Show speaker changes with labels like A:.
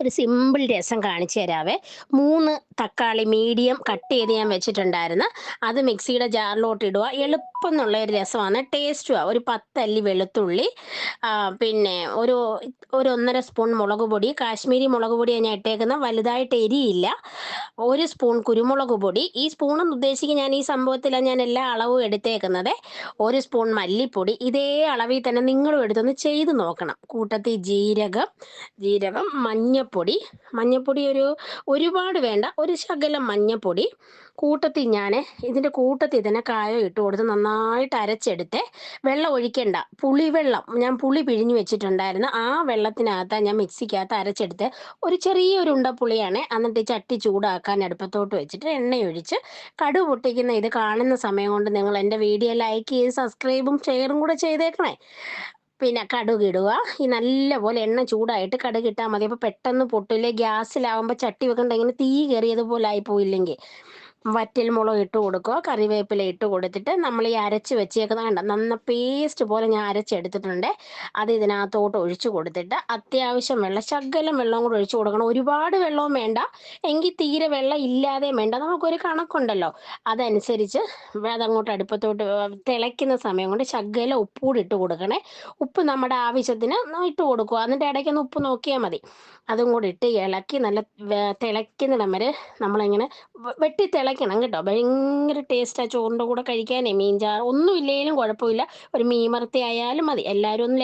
A: ഒരു സിമ്പിൾ രസം കാണിച്ചു തരാവേ. മൂന്ന് തക്കാളി മീഡിയം കട്ട് ചെയ്ത് ഞാൻ വെച്ചിട്ടുണ്ടായിരുന്നു. അത് മിക്സിയുടെ ജാറിലോട്ട് ഇടുക. എളുപ്പം എന്നുള്ള ഒരു രസമാണ്. ടേസ്റ്റുമാണ് ഒരു പത്തല്ലി വെളുത്തുള്ളി പിന്നെ ഒരു ഒരു ഒന്നര സ്പൂൺ മുളക് പൊടി. കാശ്മീരി മുളക് പൊടിയാണ് ഞാൻ ഇട്ടേക്കുന്നത്. വലുതായിട്ട് എരിയില്ല. ഒരു സ്പൂൺ കുരുമുളക് പൊടി. ഈ സ്പൂൺ എന്ന് ഉദ്ദേശിക്കുക ഞാൻ ഈ സംഭവത്തിലാണ് ഞാൻ എല്ലാ അളവും എടുത്തേക്കുന്നത്. ഒരു സ്പൂൺ മല്ലിപ്പൊടി. ഇതേ അളവിൽ തന്നെ നിങ്ങളും എടുത്തൊന്ന് ചെയ്ത് നോക്കണം. കൂട്ടത്തിൽ ജീരകം ജീരകം മഞ്ഞപ്പൊടി. മഞ്ഞപ്പൊടി ഒരു ഒരുപാട് വേണ്ട. ഒരു ശകലം മഞ്ഞപ്പൊടി. കൂട്ടത്തിൽ ഞാൻ ഇതിന്റെ കൂട്ടത്തിൽ തന്നെ കായം ഇട്ട് കൊടുത്ത് നന്നായിട്ട് അരച്ചെടുത്ത് വെള്ളം ഒഴിക്കേണ്ട. പുളിവെള്ളം. ഞാൻ പുളി പിഴിഞ്ഞു വെച്ചിട്ടുണ്ടായിരുന്നു. ആ വെള്ളത്തിനകത്ത് ഞാൻ മിക്സിക്കകത്ത് അരച്ചെടുത്ത് ഒരു ചെറിയൊരു ഉണ്ട പുളിയാണ് എന്നിട്ട് ചട്ടി ചട്ടി ചൂടാക്കാൻ അടുപ്പത്തോട്ട് വെച്ചിട്ട് എണ്ണയൊഴിച്ച് കടു പൊട്ടിക്കുന്ന ഇത് കാണുന്ന സമയം കൊണ്ട് നിങ്ങൾ എന്റെ വീഡിയോ ലൈക്ക് ചെയ്ത് സബ്സ്ക്രൈബും ഷെയറും കൂടെ ചെയ്തേക്കണേ. പിന്നെ കടുക് ഇടുക. ഈ നല്ലപോലെ എണ്ണ ചൂടായിട്ട് കടുക് ഇട്ടാൽ മതി. അപ്പോൾ പെട്ടെന്ന് പൊട്ടില്ലേ ഗ്യാസിലാവുമ്പോൾ ചട്ടി വെക്കണ്ട ഇങ്ങനെ തീ കയറിയതുപോലെ ആയി പോയില്ലെങ്കിൽ വറ്റൽ മുളക് ഇട്ട് കൊടുക്കുക. കറിവേപ്പില ഇട്ട് കൊടുത്തിട്ട് നമ്മൾ ഈ അരച്ച് വെച്ചേക്കുന്ന കണ്ട? നന്ന പേസ്റ്റ് പോലെ ഞാൻ അരച്ചെടുത്തിട്ടുണ്ട്. അത് ഇതിനകത്തോട്ട് ഒഴിച്ചു കൊടുത്തിട്ട് അത്യാവശ്യം വെള്ളം ശകലം വെള്ളം കൂടെ ഒഴിച്ചു കൊടുക്കണം. ഒരുപാട് വെള്ളവും വേണ്ട. എങ്കിൽ തീരെ വെള്ളം ഇല്ലാതെയും വേണ്ട. നമുക്കൊരു കണക്കുണ്ടല്ലോ. അതനുസരിച്ച് അതങ്ങോട്ട് അടുപ്പത്തോട്ട് തിളയ്ക്കുന്ന സമയം കൊണ്ട് ശകലം കൂടി ഇട്ട് കൊടുക്കണേ. ഉപ്പ് നമ്മുടെ ആവശ്യത്തിന് ഇട്ട് കൊടുക്കുക. എന്നിട്ട് ഇടയ്ക്കൊന്ന് ഉപ്പ് നോക്കിയാൽ മതി. അതും കൂടി ഇട്ട് ഇളക്കി നല്ല തിളയ്ക്കുന്നിടം വരെ നമ്മളിങ്ങനെ വെട്ടി വെട്ടി തിളയ്ക്കണം കേട്ടോ. ഭയങ്കര ആ ചോറിന്റെ കൂടെ കഴിക്കാനേ മീൻ ചാറ് ഒന്നും ഇല്ലെങ്കിലും കുഴപ്പമില്ല. ഒരു മീൻ ആയാലും മതി. എല്ലാവരും ഒന്ന്